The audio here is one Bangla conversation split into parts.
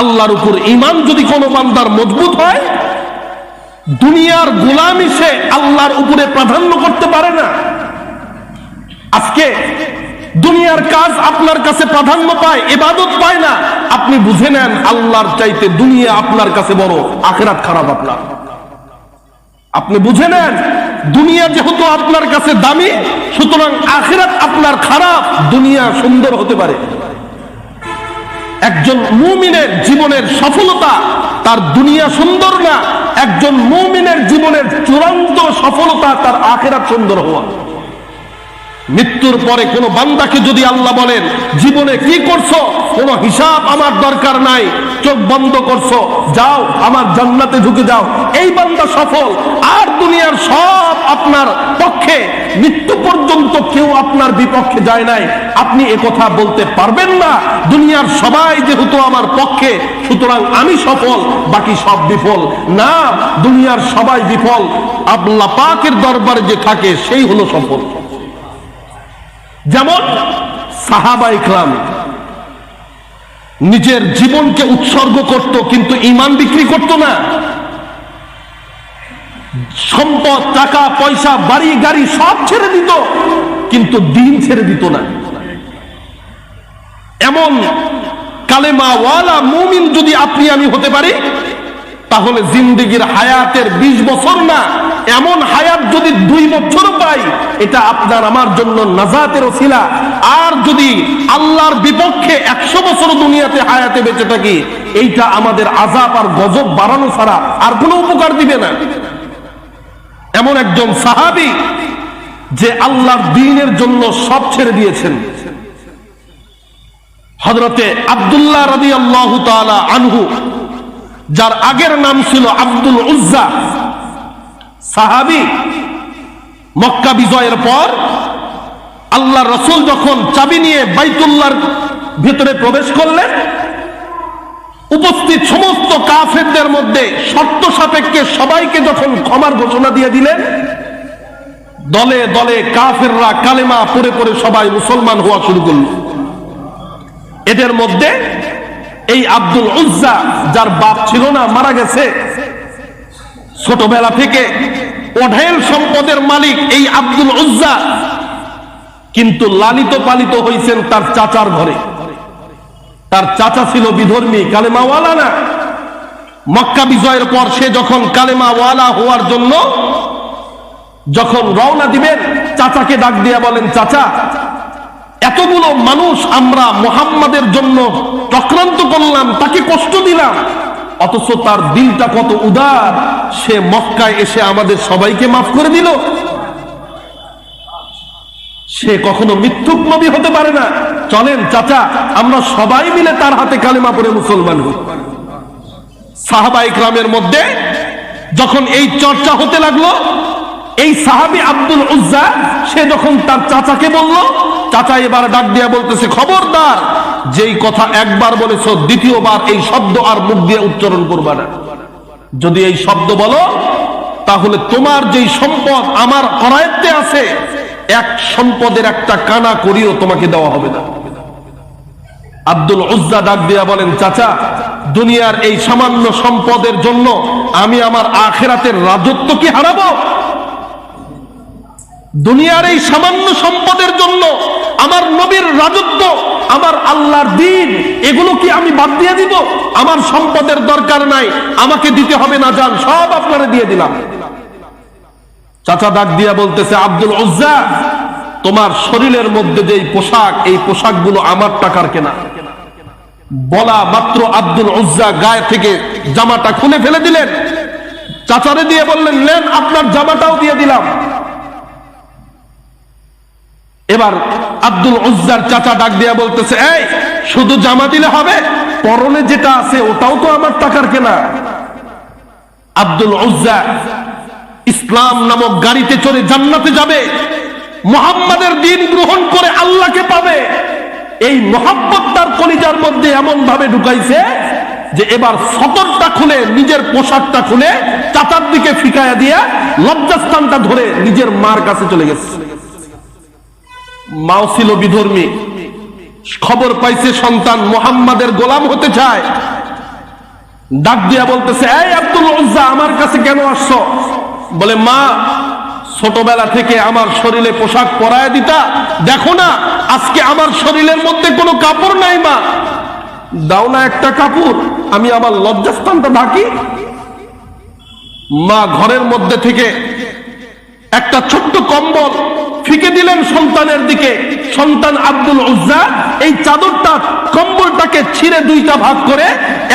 আল্লাহর উপর ইমান যদি কোনো বান্দার মজবুত হয়, দুনিয়ার গোলামি সে আল্লাহর উপরে প্রাধান্য করতে পারে না। আজকে দুনিয়ার কাজ আপনার কাছে প্রাধান্য পায় এবাদত পায় না, আপনি বুঝে নেন আল্লাহর চাইতে দুনিয়া আপনার কাছে বড়, আখেরাত খারাপ আপনার। আপনি বুঝে নেন, দুনিয়া যেহেতু আপনার কাছে দামি, সুতরাং আখেরাত আপনার খারাপ, দুনিয়া সুন্দর হতে পারে। একজন মুমিনের জীবনের সফলতা তার দুনিয়া সুন্দর না, একজন মুমিনের জীবনের চূড়ান্ত সফলতা তার আখেরা সুন্দর হওয়া। মৃত্যুর পরে কোন বান্দাকে যদি আল্লাহ বলেন, জীবনে কি করছ? কোন হিসাব আমার দরকার নাই। চোখ বন্ধ করছ। যাও, আমার জান্নাতে ঢুকে যাও। এই বান্দা সফল। আর দুনিয়ার সব আপনার পক্ষে। মৃত্যু পর্যন্ত কেউ আপনার বিপক্ষে যায় নাই। আপনি কথা বলতে পারবেন না। দুনিয়ার সবাই যেহেতু আমার পক্ষে, সুতরাং আমি সফল, বাকি সব বিফল। না, দুনিয়ার সবাই বিফল। আল্লাহ পাকের দরবারে যে থাকে, সেই হলো সফল। যেমন সাহাবা ইকরাম নিজের জীবনকে উৎসর্গ করত, কিন্তু ইমান বিক্রি করত না। সম্পদ, টাকা, পয়সা, বাড়ি, গাড়ি সব ছেড়ে দিত, কিন্তু দিন ছেড়ে দিত না। এমন কালেমা ওয়ালা মুমিন যদি আপনি, আমি হতে পারি তাহলে জিন্দিগির হায়াতের ২০ বছর না, এমন হায়াত যদি দুই বছর পাই, এটা আপনার আমার জন্য নাজাতের ছিলা আর যদি আল্লাহর বিপক্ষে একশো বছর দুনিয়াতে হায়াতে বেঁচে থাকি, এইটা আমাদের আজাব আর গজব বাড়ানো ছাড়া আর কোনো উপকার দিবে না। এমন একজন সাহাবি যে আল্লাহর দিনের জন্য সব ছেড়ে দিয়েছেন। হজরতে আবদুল্লাহ রবি আল্লাহ আনহু যার আগের নাম ছিল আব্দুল উজ্জা। সাহাবি মক্কা বিজয়ের পর আল্লাহ রসুল যখন চাবি নিয়ে বাইতুল্লার ভিতরে প্রবেশ করলেন, উপস্থিত সমস্ত কাফেরদের মধ্যে শর্ত সাপেক্ষে সবাইকে যখন ক্ষমার ঘোষণা দিয়ে দিলেন, দলে দলে কাফেররা কালেমা পরে পরে সবাই মুসলমান হওয়া শুরু করল। এদের মধ্যে এই আব্দুল উজ্জা, যার বাপ ছিল না, মারা গেছে। ছোটবেলা থেকে ওঢেল সম্পদের মালিক এই আব্দুল উজ্জা। কিন্তু লালিত পালিত হয়েছেন তার চাচার ঘরে। তার চাচা ছিল বিধর্মী, কালেমাওয়ালা না। মক্কা বিজয়ের পর সে যখন কালেমাওয়ালা হওয়ার জন্য যখন রওনা দিবেন, চাচাকে ডাক দিয়া বলেন, চাচা এতগুলো মানুষ আমরা মোহাম্মদের জন্য চক্রান্ত করলাম, তাকে কষ্ট দিলাম। অথচ তার দিলটা কত উদার, সে মক্কায় এসে আমাদের সবাইকে মাফ করে দিল। সে কখনো মিথ্যুক নবী হতে পারে না। চলেন চাচা, আমরা সবাই মিলে তার হাতে কালেমা পড়ে মুসলমান হই। সাহাবা ইকরামের মধ্যে যখন এই চর্চা হতে লাগল এই সাহাবি আব্দুল উজ্জা, সে যখন তার চাচাকে বলল, চাচা এবার ডাক দিয়া বলতেছে, খবরদার, যেই কথা একবার বলেছ, দ্বিতীয়বার এই শব্দ আর মুখ দিয়ে উচ্চারণ করবা না। যদি এই শব্দ বলো, তাহলে তোমার যেই সম্পদ আমার অরায়ত্তে আছে, এক সম্পদের একটা কানা করিও তোমাকে দেওয়া হবে না। আব্দুল উজ্জা ডাক দিয়া বলেন, চাচা, দুনিয়ার এই সামান্য সম্পদের জন্য আমি আমার আখেরাতের রাজত্ব কি হারাবো? দুনিয়ার এই সামান্য সম্পদের জন্য আমার নবীর রাজত্ব, আমার আল্লাহর দিন, এগুলো কি আমি বাদ দিয়ে দিব? আমার সম্পদের দরকার নাই, আমাকে দিতে হবে না যান, সব আপনারা দিয়ে দিলাম। চাচা ডাক দিয়া বলতেছে, আব্দুল উজ্জা, তোমার শরীরের মধ্যে যে পোশাক, এই পোশাকগুলো আমার টাকার কেনা। বলা মাত্র আব্দুল উজ্জা গায়ে থেকে জামাটা খুলে ফেলে দিলেন। চাচারে দিয়ে বললেন লেন আপনার জামাটাও দিয়ে দিলাম। এবার আব্দুল উজ্জার চাচা ডাক দিয়া বলতেছে, এই, শুধু জামা দিলে হবে? পরনে যেটা আছে, ওটাও তো আমার টাকার কেনা। আব্দুল উজ্জা ইসলাম নামক গাড়িতে চড়ে জান্নাতে যাবে। মোহাম্মদের দিন গ্রহণ করে আল্লাহকে পাবে। এই মোহাম্মদ তার কলিজার মধ্যে এমন ভাবে ঢুকাইছে যে এবার সতরটা খুলে, নিজের পোশাকটা খুলে, চাচার দিকে ফিকায়া দিয়া লজ্জাস্থানটা ধরে নিজের মার কাছে চলে গেছে। মাও ছিল বিধর্মী। খবর পাইছে সন্তান মোহাম্মদের গোলাম হতে চায়। ডাক দিয়া বলতেছে, এই আব্দুল উজ্জা, আমার কাছে কেন আসছো? বলে, মা, ছোটবেলা থেকে আমার শরীরে পোশাক পরায় দিতা। দেখো না, আজকে আমার শরীরের মধ্যে কোনো কাপড় নাই, মা। দাও না একটা কাপড়, আমি আমার লজ্জাস্থানটা ঢাকি। মা, ঘরের মধ্যে থেকে একটা ছোট্ট কম্বল ফিকে দিলেন সন্তানের দিকে। সন্তান আব্দুল উজ্জা, এই চাদরটা, কম্বলটাকে ছিঁড়ে দুইটা ভাগ করে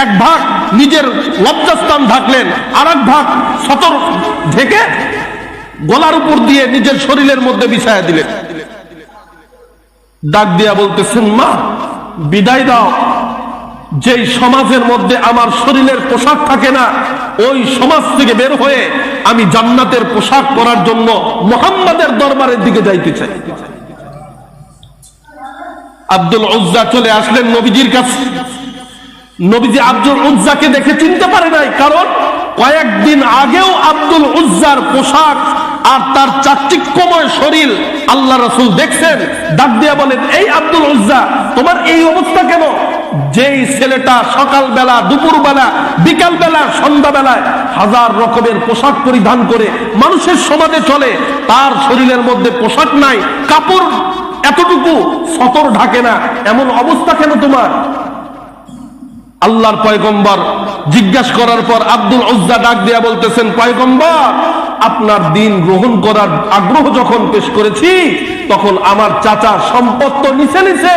এক ভাগ নিজের লজ্জাস্থান ঢাকলেন আর এক ভাগ সতর ঢেকে গলার উপর দিয়ে নিজের শরীরের মধ্যে বিছায়া দিলেন। ডাক দিয়া বলতেছেন, মা, বিদায় দাও। যেই সমাজের মধ্যে আমার শরীরের পোশাক থাকে না ওই সমাজ থেকে বের হয়ে আমি জান্নাতের পোশাক পরার জন্য মোহাম্মদের দরবারের দিকে যাইতে চাই। আব্দুল উজ্জা চলে আসলেন নবীজির কাছে। নবীজি আব্দুল উজ্জাকে দেখে চিনতে পারে নাই, কারণ কয়েকদিন আগেও আব্দুল উজ্জার পোশাক আর তার চাকচিক্যময় শরীর আল্লাহ রসুল দেখছেন, ডাক দিয়া বলেন, এই আব্দুল উজ্জা, তোমার এই অবস্থা কেন? যেই ছেলেটা সকালবেলা, দুপুরবেলা, বিকালবেলা, সন্ধ্যাবেলায় হাজার রকমের পোশাক পরিধান করে মানুষের সমাজে চলে, তার শরীরের মধ্যে পোশাক নাই, কাপড় এতটুকু সতর ঢাকে না, এমন অবস্থা কেন তোমার? আল্লাহর পয়গম্বর জিজ্ঞাস করার পর আব্দুল উজ্জা ডাক দিয়া বলতেছেন, পয়গম্বর, আপনার দিন গ্রহণ করার আগ্রহ যখন পেশ করেছি, তখন আমার চাচা সম্পদ তো নিচে নিছে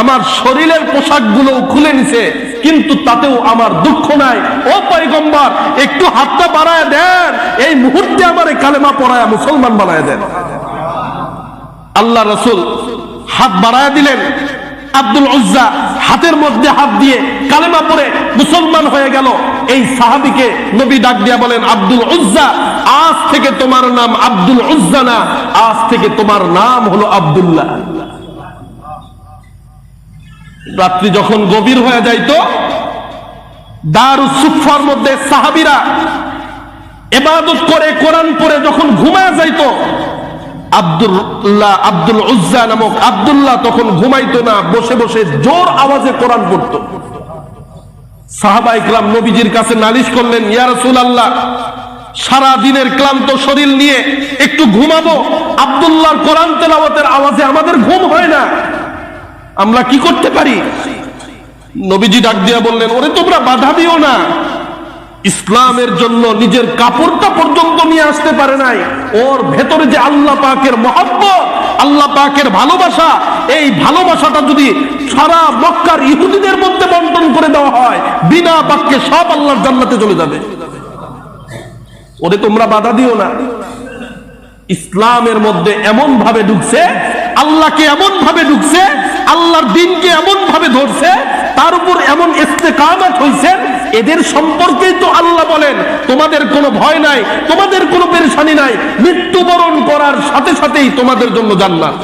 আমার শরীরের পোশাকগুলো খুলে নিছে, কিন্তু তাতেও আমার দুঃখ নাই। ও পয়গম্বর, একটু হাতটা বাড়ায় দেন। এই মুহূর্তে আমার এই কালেমা পড়ায় মুসলমান বানায় দেন। আল্লাহ রসুল হাত বাড়ায় দিলেন। আব্দুল উজ্জা হাতের মধ্যে হাত দিয়ে কালেমা পরে মুসলমান হয়ে গেল। এই সাহাবিকে নবী ডাক দিয়া বলেন, আব্দুল উজ্জা, আজ থেকে তোমার নাম আব্দুল উজ্জা না, আজ থেকে তোমার নাম হলো আব্দুল্লাহ। রাত্রি যখন গভীর হয়ে যাইতো দারুস সুফার মধ্যে সাহাবিরা এবাদত করে কোরআন পড়ে যখন ঘুমায় যাইতো, আব্দুল্লাহ, আব্দুল উজ্জা নামক আব্দুল্লাহ তখন ঘুমাইতো না, বসে বসে জোর আওয়াজে কোরআন পড়ত। সাহাবা ইকরাম নবীজির কাছে নালিশ করলেন, ইয়া রাসূলুল্লাহ, সারা দিনের ক্লান্ত শরীর নিয়ে একটু ঘুমাবো, আব্দুল্লাহর কোরআন তেলাওয়াতের আওয়াজে আমাদের ঘুম হয় না। আমরা কি করতে পারি? নবীজি ডাক দিয়া বললেন, ওরে তোমরা বাধা দিও না। ইসলামের জন্য নিজের কাপড়টা পর্যন্ত নিয়ে আসতে পারে নাই। ওর ভেতরে যে আল্লাহ পাকের মহব্বত, আল্লাহ পাকের ভালোবাসা, এই ভালোবাসাটা যদি সারা মক্কার ইহুদিদের মধ্যে বন্টন করে দেওয়া হয়, বিনা বাক্যে সব আল্লাহর জান্নাতে চলে যাবে। ওরে তোমরা বাধা দিও না। ইসলামের মধ্যে এমন ভাবে ঢুকছে আল্লাহকে এমন ভাবে ঢুকছে, আল্লাহর দিনকে এমন ভাবে ধরছে, তার উপর এমন ইস্তেকামত হয়েছে এদের সম্পর্কেই তো আল্লাহ বলেন, তোমাদের কোনো ভয় নাই, তোমাদের কোনো পেরেশানি নাই, মৃত্যুবরণ করার সাথে সাথেই তোমাদের জন্য জান্নাত।